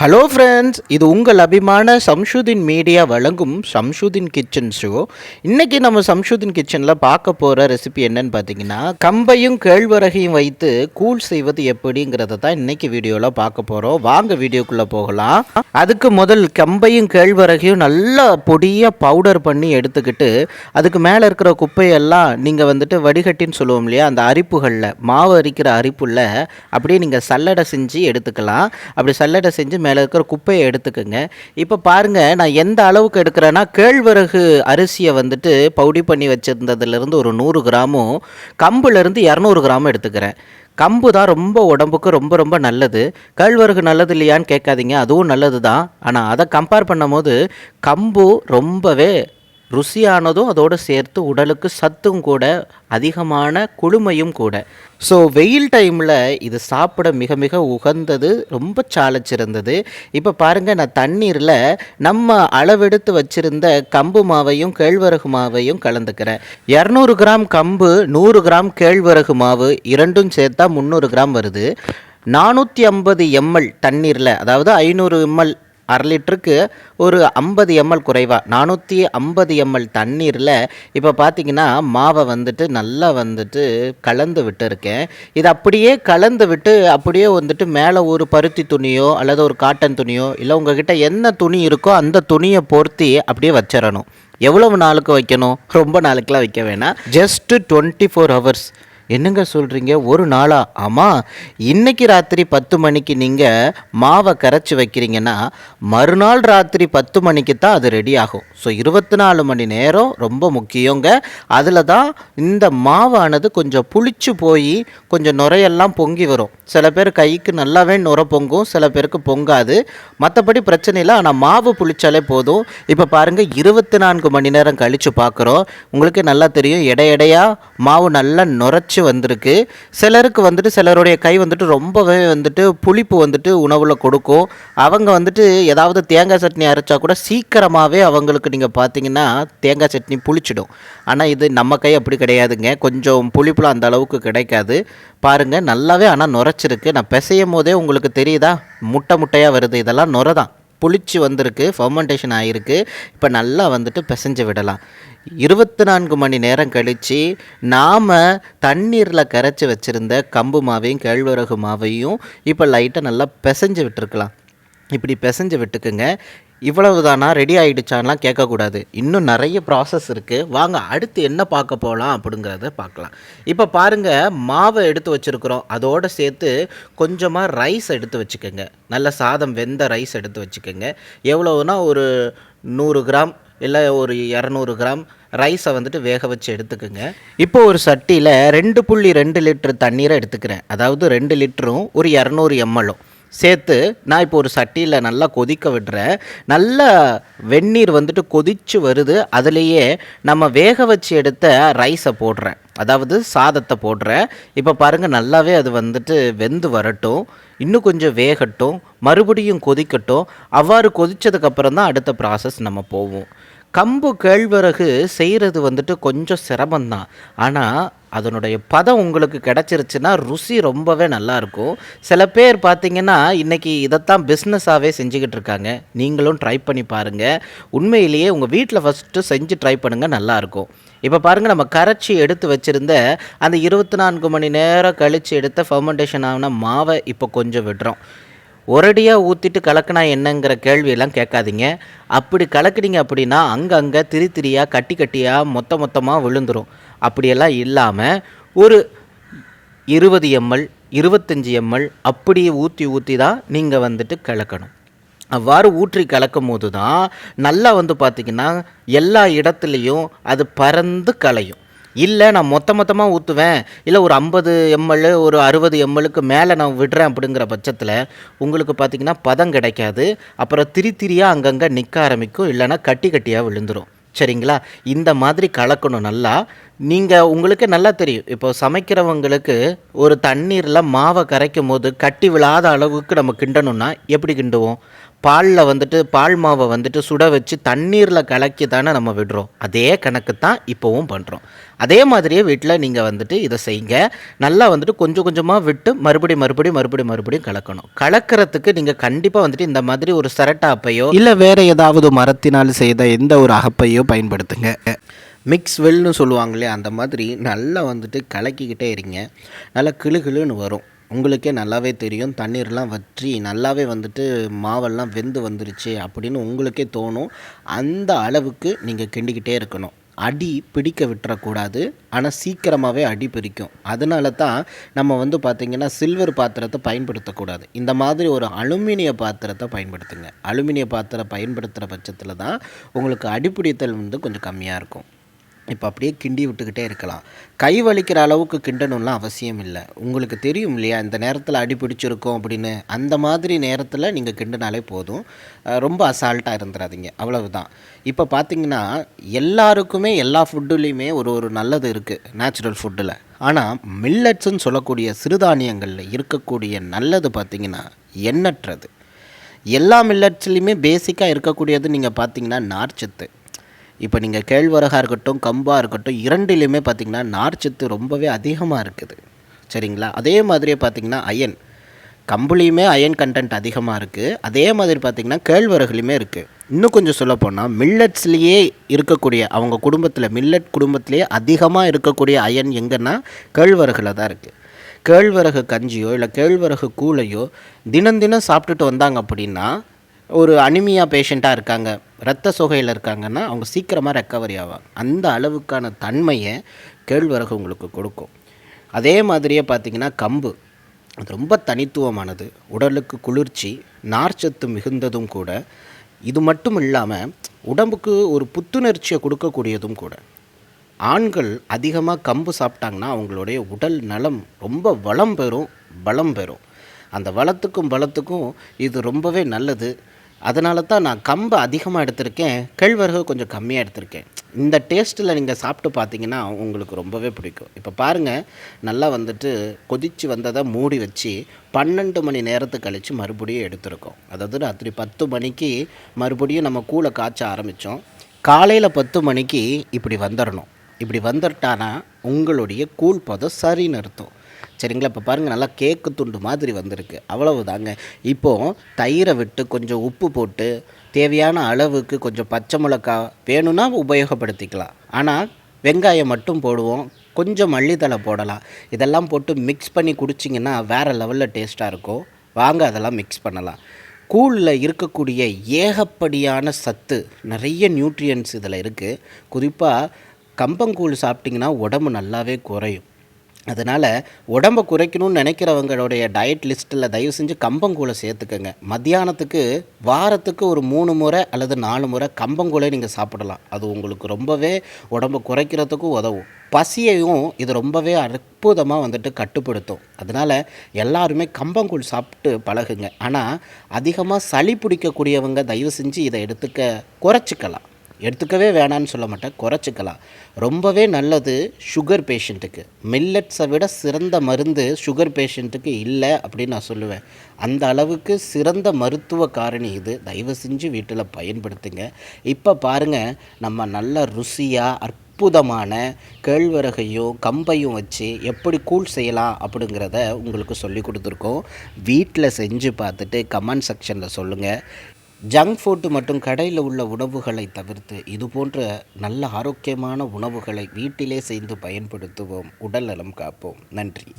Hello friends இது உங்கள் அபிமான சம்ஷுதீன் மீடியா வழங்கும் சம்ஷுதீன் கிச்சன் ஷோ இன்றைக்கி நம்ம சம்ஷுதீன் கிச்சனில் பார்க்க போகிற ரெசிபி என்னன்னு பார்த்தீங்கன்னா கம்பையும் கேழ்வரகையும் வைத்து கூழ் செய்வது எப்படிங்கிறத தான் இன்றைக்கி வீடியோவில் பார்க்க போகிறோம் வாங்க வீடியோக்குள்ளே போகலாம். அதுக்கு முதல் கம்பையும் கேழ்வரகையும் நல்லா பொடியாக பவுடர் பண்ணி எடுத்துக்கிட்டு அதுக்கு மேலே இருக்கிற குப்பையெல்லாம் நீங்கள் வந்துட்டு வடிகட்டின்னு சொல்லுவோம் இல்லையா அந்த அரிப்புகளில் மாவு அரிக்கிற அரிப்புள்ள அப்படியே நீங்கள் சல்லடை செஞ்சு எடுத்துக்கலாம். அப்படி சல்லடை செஞ்சு மேலே இருக்கிற குப்பையை எடுத்துக்கோங்க. இப்போ பாருங்கள் நான் எந்த அளவுக்கு எடுக்கிறேன்னா கேழ்வரகு அரிசியை வந்துட்டு பவுடி பண்ணி வச்சுருந்ததுலேருந்து ஒரு நூறு கிராமும் கம்புலேருந்து இரநூறு கிராமும் எடுத்துக்கிறேன். கம்பு தான் ரொம்ப உடம்புக்கு ரொம்ப ரொம்ப நல்லது. கேழ்வரகு நல்லது இல்லையான்னு கேட்காதீங்க அதுவும் நல்லது தான். ஆனால் அதை கம்பேர் பண்ணும்போது கம்பு ரொம்பவே ருசியானதும் அதோடு சேர்த்து உடலுக்கு சத்தும் கூட அதிகமான குளுமையும் கூட. ஸோ வெயில் டைமில் இது சாப்பிட மிக மிக உகந்தது ரொம்ப சாலச்சிறந்தது. இப்போ பாருங்கள் நான் தண்ணீரில் நம்ம அளவெடுத்து வச்சுருந்த கம்பு மாவையும் கேழ்வரகு மாவையும் கலந்துக்கிறேன். இரநூறு கிராம் கம்பு நூறு கிராம் கேழ்வரகு மாவு இரண்டும் சேர்த்தா முந்நூறு கிராம் வருது. நானூற்றி ஐம்பது எம்எல் தண்ணீரில் அதாவது ஐநூறு எம்எல் அரை லிட்டருக்கு ஒரு ஐம்பது எம்எல் குறைவாக நானூற்றி ஐம்பது எம்எல் தண்ணீரில் இப்போ பார்த்தீங்கன்னா மாவை வந்துட்டு நல்லா வந்துட்டு கலந்து விட்டுருக்கேன். இது அப்படியே கலந்து விட்டு அப்படியே வந்துட்டு மேலே ஒரு பருத்தி துணியோ அல்லது ஒரு காட்டன் துணியோ இல்லை உங்ககிட்ட என்ன துணி இருக்கோ அந்த துணியை பொருத்தி அப்படியே வச்சிடணும். எவ்வளவு நாளுக்கு வைக்கணும்? ரொம்ப நாளுக்கெலாம் வைக்க வேணாம். ஜஸ்ட்டு டுவெண்ட்டி ஃபோர் ஹவர்ஸ் என்னங்க சொல்கிறீங்க ஒரு நாளா? ஆமாம் இன்னைக்கு ராத்திரி பத்து மணிக்கு நீங்கள் மாவை கரைச்சி வைக்கிறீங்கன்னா மறுநாள் ராத்திரி பத்து மணிக்கு தான் அது ரெடி ஆகும். ஸோ இருபத்தி நாலு மணி நேரம் ரொம்ப முக்கியங்க. அதில் தான் இந்த மாவானது கொஞ்சம் புளிச்சு போய் கொஞ்சம் நுரையெல்லாம் பொங்கி வரும். சில பேர் கைக்கு நல்லாவே நுர பொங்கும் சில பேருக்கு பொங்காது. மற்றபடி பிரச்சனை இல்லை. ஆனால் மாவு புளிச்சாலே போதும். இப்போ பாருங்கள் இருபத்தி நான்கு மணி நேரம் கழித்து பார்க்குறோம் உங்களுக்கு நல்லா தெரியும் இடையடையாக மாவு நல்லா நுரைச்சி வந்திருக்கு. சிலருக்கு வந்துட்டு சிலருடைய கை வந்துட்டு ரொம்பவே வந்துட்டு புளிப்பு வந்துட்டு உணவில் கொடுக்கும். அவங்க வந்துட்டு ஏதாவது தேங்காய் சட்னி அரைச்சா கூட சீக்கிரமாகவே அவங்களுக்கு நீங்கள் பார்த்தீங்கன்னா தேங்காய் சட்னி புளிச்சிடும். ஆனால் இது நம்ம கை அப்படி கிடையாதுங்க. கொஞ்சம் புளிப்புலாம் அந்த அளவுக்கு கிடைக்காது. பாருங்கள் நல்லாவே ஆனால் நுரைச்சிருக்கு. நான் பிசையும் போதே உங்களுக்கு தெரியுதா? முட்டை முட்டையாக வருது. இதெல்லாம் நுரை தான். புளிச்சு வந்திருக்கு. ஃபர்மெண்டேஷன் ஆகிருக்கு இப்போ நல்லா வந்துட்டு பிசைஞ்சு விடலாம். இருபத்தி நான்கு மணி நேரம் கழித்து நாம் தண்ணீரில் கரைச்சி வச்சுருந்த கம்பு மாவையும் கேழ்வரகு மாவையும் இப்போ லைட்டாக நல்லா பிசைஞ்சு விட்டுருக்கலாம். இப்படி பிசைஞ்சு விட்டுக்குங்க. இவ்வளவு தானா ரெடி ஆகிடுச்சான்லாம் கேட்கக்கூடாது. இன்னும் நிறைய ப்ராசஸ் இருக்குது வாங்க அடுத்து என்ன பார்க்க போகலாம் அப்படிங்கிறத பார்க்கலாம். இப்போ பாருங்கள் மாவை எடுத்து வச்சுருக்குறோம். அதோடு சேர்த்து கொஞ்சமாக ரைஸ் எடுத்து வச்சுக்கோங்க. நல்ல சாதம் வெந்த ரைஸ் எடுத்து வச்சுக்கோங்க. எவ்வளோனா ஒரு நூறு கிராம் இல்லை ஒரு இரநூறு கிராம் ரைஸை வந்துட்டு வேக வச்சு எடுத்துக்கோங்க. இப்போ ஒரு சட்டியில் ரெண்டு புள்ளி ரெண்டு லிட்டர் தண்ணீரை எடுத்துக்கிறேன். அதாவது ரெண்டு லிட்டரும் ஒரு இரநூறு எம்எல்லும் சேர்த்து நான் இப்போ ஒரு சட்டியில் நல்லா கொதிக்க விடுறேன் நல்ல வெந்நீர் வந்துட்டு கொதிச்சு வருது அதுலேயே நம்ம வேக வச்சு எடுத்த ரைஸை போடுறேன். அதாவது சாதத்தை போடுறேன். இப்போ பாருங்கள் நல்லாவே அது வந்துட்டு வெந்து வரட்டும் இன்னும் கொஞ்சம் வேகட்டும் மறுபடியும் கொதிக்கட்டும். அவ்வாறு கொதித்ததுக்கப்புறம் தான் அடுத்த ப்ராசஸ் நம்ம போவோம். கம்பு கேழ்வரகு செய்கிறது வந்துட்டு கொஞ்சம் சிரமம்தான். ஆனால் அதனுடைய பதம் உங்களுக்கு கிடச்சிருச்சுன்னா ருசி ரொம்பவே நல்லாயிருக்கும் சில பேர் பார்த்தீங்கன்னா இன்றைக்கி இதைத்தான் பிஸ்னஸாகவே செஞ்சுக்கிட்டு இருக்காங்க. நீங்களும் ட்ரை பண்ணி பாருங்கள் உண்மையிலேயே உங்கள் வீட்டில் ஃபஸ்ட்டு செஞ்சு ட்ரை பண்ணுங்கள் நல்லாயிருக்கும் இப்போ பாருங்கள் நம்ம கரைச்சி எடுத்து வச்சுருந்த அந்த இருபத்தி நான்கு மணி நேரம் கழித்து எடுத்த ஃபர்மெண்டேஷன் ஆன மாவை இப்போ கொஞ்சம் விடுறோம். ஒரடியாக ஊற்றிட்டு கலக்கினா என்னங்கிற கேள்வியெல்லாம் கேட்காதீங்க. அப்படி கலக்குனீங்க அப்படின்னா அங்கங்கே திரி திரியாக கட்டி கட்டியாக மொத்த மொத்தமாக விழுந்துடும் அப்படியெல்லாம் இல்லாமல் ஒரு இருபது எம்எல் இருபத்தஞ்சி எம்எல் அப்படியே ஊற்றி ஊற்றி தான் நீங்கள் வந்துட்டு கலக்கணும். அவ்வாறு ஊற்றி கலக்கும் போது தான் நல்லா வந்து பார்த்திங்கன்னா எல்லா இடத்துலையும் அது பறந்து கலையும் இல்லை நான் மொத்த மொத்தமாக ஊற்றுவேன் இல்லை ஒரு ஐம்பது எம்எல் ஒரு அறுபது எம்எல்லுக்கு மேலே நான் விடுறேன் அப்படிங்கிற பட்சத்தில் உங்களுக்கு பார்த்திங்கன்னா பதம் கிடைக்காது. அப்புறம் திரி திரியாக அங்கங்கே நிற்க ஆரம்பிக்கும். இல்லைன்னா கட்டி கட்டியாக விழுந்துடும் சரிங்களா? இந்த மாதிரி கலக்கணும் நல்லா. நீங்கள் உங்களுக்கு நல்லா தெரியும். இப்போ சமைக்கிறவங்களுக்கு ஒரு தண்ணீரில் மாவை கரைக்கும் போது கட்டி விழாத அளவுக்கு நம்ம கிண்டணும்னா எப்படி கிண்டுவோம்? பாலில் வந்துட்டு பால் மாவை வந்துட்டு சுட வச்சு தண்ணீரில் கலக்கி தானே நம்ம விடுறோம். அதே கணக்கு தான் இப்போவும் பண்ணுறோம் அதே மாதிரியே வீட்டில் நீங்கள் வந்துட்டு இதை செய்யுங்க நல்லா வந்துட்டு கொஞ்சம் கொஞ்சமாக விட்டு மறுபடி மறுபடியும் மறுபடியும் மறுபடியும் கலக்கணும். கலக்கிறதுக்கு நீங்கள் கண்டிப்பாக வந்துட்டு இந்த மாதிரி ஒரு சரட்டா அப்பையோ இல்லை வேறு ஏதாவது மரத்தினால் செய்த எந்த ஒரு அகப்பையோ பயன்படுத்துங்க. மிக்ஸ் வெல்னு சொல்லுவாங்க இல்லையா அந்த மாதிரி நல்லா வந்துட்டு கலக்கிக்கிட்டே இருங்க. நல்லா கிளு கிளுன்னு வரும். உங்களுக்கே நல்லாவே தெரியும். தண்ணீர்லாம் வற்றி நல்லாவே வந்துட்டு மாவெல்லாம் வெந்து வந்துருச்சு அப்படின்னு உங்களுக்கே தோணும். அந்த அளவுக்கு நீங்கள் கிண்டிக்கிட்டே இருக்கணும். அடி பிடிக்க விட்டுறக்கூடாது. ஆனால் சீக்கிரமாகவே அடி பிடிக்கும் அதனால தான் நம்ம வந்து பார்த்திங்கன்னா சில்வர் பாத்திரத்தை பயன்படுத்தக்கூடாது. இந்த மாதிரி ஒரு அலுமினிய பாத்திரத்தை பயன்படுத்துங்க. அலுமினிய பாத்திரம் பயன்படுத்துகிற பட்சத்தில் தான் உங்களுக்கு அடிப்பிடித்தல் வந்து கொஞ்சம் கம்மியாக இருக்கும். இப்போ அப்படியே கிண்டி விட்டுக்கிட்டே இருக்கலாம். கை வலிக்கிற அளவுக்கு கிண்டணும்லாம் அவசியம் இல்லை. உங்களுக்கு தெரியும் இல்லையா? இந்த நேரத்தில் அடி பிடிச்சிருக்கும் அப்படின்னு. அந்த மாதிரி நேரத்தில் நீங்கள் கிண்டினாலே போதும். ரொம்ப அசால்ட்டாக இருந்துடாதீங்க அவ்வளவுதான். இப்போ பார்த்தீங்கன்னா எல்லாருக்குமே எல்லா ஃபுட்டுலேயுமே ஒரு ஒரு நல்லது இருக்குது நேச்சுரல் ஃபுட்டில். ஆனால் மில்லட்ஸ்ன்னு சொல்லக்கூடிய சிறுதானியங்களில் இருக்கக்கூடிய நல்லது பார்த்திங்கன்னா எண்ணற்றது. எல்லா மில்லட்ஸ்லேயுமே பேசிக்காக இருக்கக்கூடியது நீங்கள் பார்த்தீங்கன்னா நார்ச்சத்து. இப்போ நீங்கள் கேழ்வரகாக இருக்கட்டும் கம்பாக இருக்கட்டும் இரண்டிலையுமே பார்த்தீங்கன்னா நார்ச்சத்து ரொம்பவே அதிகமாக இருக்குது. சரிங்களா? அதே மாதிரியே பார்த்தீங்கன்னா அயன். கம்புலேயுமே அயன் கண்டென்ட் அதிகமாக இருக்குது அதே மாதிரி பார்த்திங்கன்னா கேழ்வரகுலையுமே இருக்குது இன்னும் கொஞ்சம் சொல்லப்போனால் மில்லட்ஸ்லேயே இருக்கக்கூடிய அவங்க குடும்பத்தில் மில்லட் குடும்பத்திலேயே அதிகமாக இருக்கக்கூடிய அயன் எங்கன்னா கேழ்வரகில் தான் இருக்குது கேழ்வரகு கஞ்சியோ இல்லை கேழ்வரகு கூழையோ தினம் தினம் சாப்பிட்டுட்டு வந்தாங்க அப்படின்னா ஒரு அனிமியா பேஷண்ட்டாக இருக்காங்க ரத்த சோகையில் இருக்காங்கன்னா அவங்க சீக்கிரமாக ரெக்கவரி ஆவாங்க. அந்த அளவுக்கான தன்மையை கேழ்வரகு உங்களுக்கு கொடுக்கும். அதே மாதிரியே பார்த்திங்கன்னா கம்பு. அது ரொம்ப தனித்துவமானது. உடலுக்கு குளிர்ச்சி நார்ச்சத்து மிகுந்ததும் கூட. இது மட்டும் இல்லாமல் உடம்புக்கு ஒரு புத்துணர்ச்சியை கொடுக்கக்கூடியதும் கூட. ஆண்கள் அதிகமாக கம்பு சாப்பிட்டாங்கன்னா அவங்களுடைய உடல் நலம் ரொம்ப வளம் பெறும் பலம் பெறும். அந்த வளத்துக்கும் பலத்துக்கும் இது ரொம்பவே நல்லது. அதனால தான் நான் கம்பை அதிகமாக எடுத்திருக்கேன் கேழ்வரகு கொஞ்சம் கம்மியாக எடுத்திருக்கேன். இந்த டேஸ்ட்டில் நீங்கள் சாப்பிட்டு பார்த்தீங்கன்னா உங்களுக்கு ரொம்பவே பிடிக்கும். இப்போ பாருங்கள் நல்லா வந்துட்டு கொதித்து வந்ததை மூடி வச்சு பன்னெண்டு மணி நேரத்துக்கு கழித்து மறுபடியும் எடுத்திருக்கோம். அதாவது ராத்திரி பத்து மணிக்கு மறுபடியும் நம்ம கூழை காய்ச்ச ஆரம்பித்தோம் காலையில் பத்து மணிக்கு இப்படி வந்துடணும் இப்படி வந்துட்டானா உங்களுடைய கூழ் பதம் சரின்னு அர்த்தம். சரிங்களா? இப்போ பாருங்கள் நல்லா கேக்கு துண்டு மாதிரி வந்திருக்கு. அவ்வளவு தாங்க இப்போது தயிரை விட்டு கொஞ்சம் உப்பு போட்டு தேவையான அளவுக்கு கொஞ்சம் பச்சை மிளகா வேணும்னா உபயோகப்படுத்திக்கலாம். ஆனால் வெங்காயம் மட்டும் போடுவோம். கொஞ்சம் மல்லித்தலை போடலாம். இதெல்லாம் போட்டு மிக்ஸ் பண்ணி குடிச்சிங்கன்னா வேறு லெவலில் டேஸ்ட்டாக இருக்கும். வாங்க அதெல்லாம் மிக்ஸ் பண்ணலாம். கூழில் இருக்கக்கூடிய ஏகப்படியான சத்து நிறைய நியூட்ரியன்ஸ் இதில் இருக்குது குறிப்பாக கம்பங்கூழ் சாப்பிட்டிங்கன்னா உடம்பு நல்லாவே குறையும். அதனால் உடம்பை குறைக்கணும்னு நினைக்கிறவங்களுடைய டயட் லிஸ்ட்டில் தயவு செஞ்சு கம்பங்கூழை சேர்த்துக்கோங்க. மத்தியானத்துக்கு வாரத்துக்கு ஒரு மூணு முறை அல்லது நாலு முறை கம்பங்கூழை நீங்கள் சாப்பிடலாம். அது உங்களுக்கு ரொம்பவே உடம்பை குறைக்கிறதுக்கும் உதவும். பசியையும் இது ரொம்பவே அற்புதமாக வந்துட்டு கட்டுப்படுத்தும். அதனால் எல்லாருமே கம்பங்கூழ் சாப்பிட்டு பழகுங்க. ஆனால் அதிகமாக சளி பிடிக்கக்கூடியவங்க தயவு செஞ்சு இதை எடுத்துக்க குறைச்சிக்கலாம். எடுத்துக்கவே வேணான்னு சொல்ல மாட்டேன். குறைச்சிக்கலாம். ரொம்பவே நல்லது சுகர் பேஷண்ட்டுக்கு மில்லட்ஸை விட சிறந்த மருந்து சுகர் பேஷண்ட்டுக்கு இல்லை அப்படின்னு நான் சொல்லுவேன். அந்த அளவுக்கு சிறந்த மருத்துவ காரணி இது. தயவு செஞ்சு வீட்டில் பயன்படுத்துங்க. இப்போ பாருங்கள் நம்ம நல்ல ருசியாக அற்புதமான கேழ்வரகையும் கம்பையும் வச்சு எப்படி கூழ் செய்யலாம் அப்படிங்கிறத உங்களுக்கு சொல்லி கொடுத்துருக்கோம். வீட்டில் செஞ்சு பார்த்துட்டு கமெண்ட் செக்ஷனில் சொல்லுங்கள் ஜங்க் ஃபுட்டு மற்றும் கடையில் உள்ள உணவுகளை தவிர்த்து இது போன்ற நல்ல ஆரோக்கியமான உணவுகளை வீட்டிலே செய்து பயன்படுத்துவோம். உடல் நலம் காப்போம். நன்றி.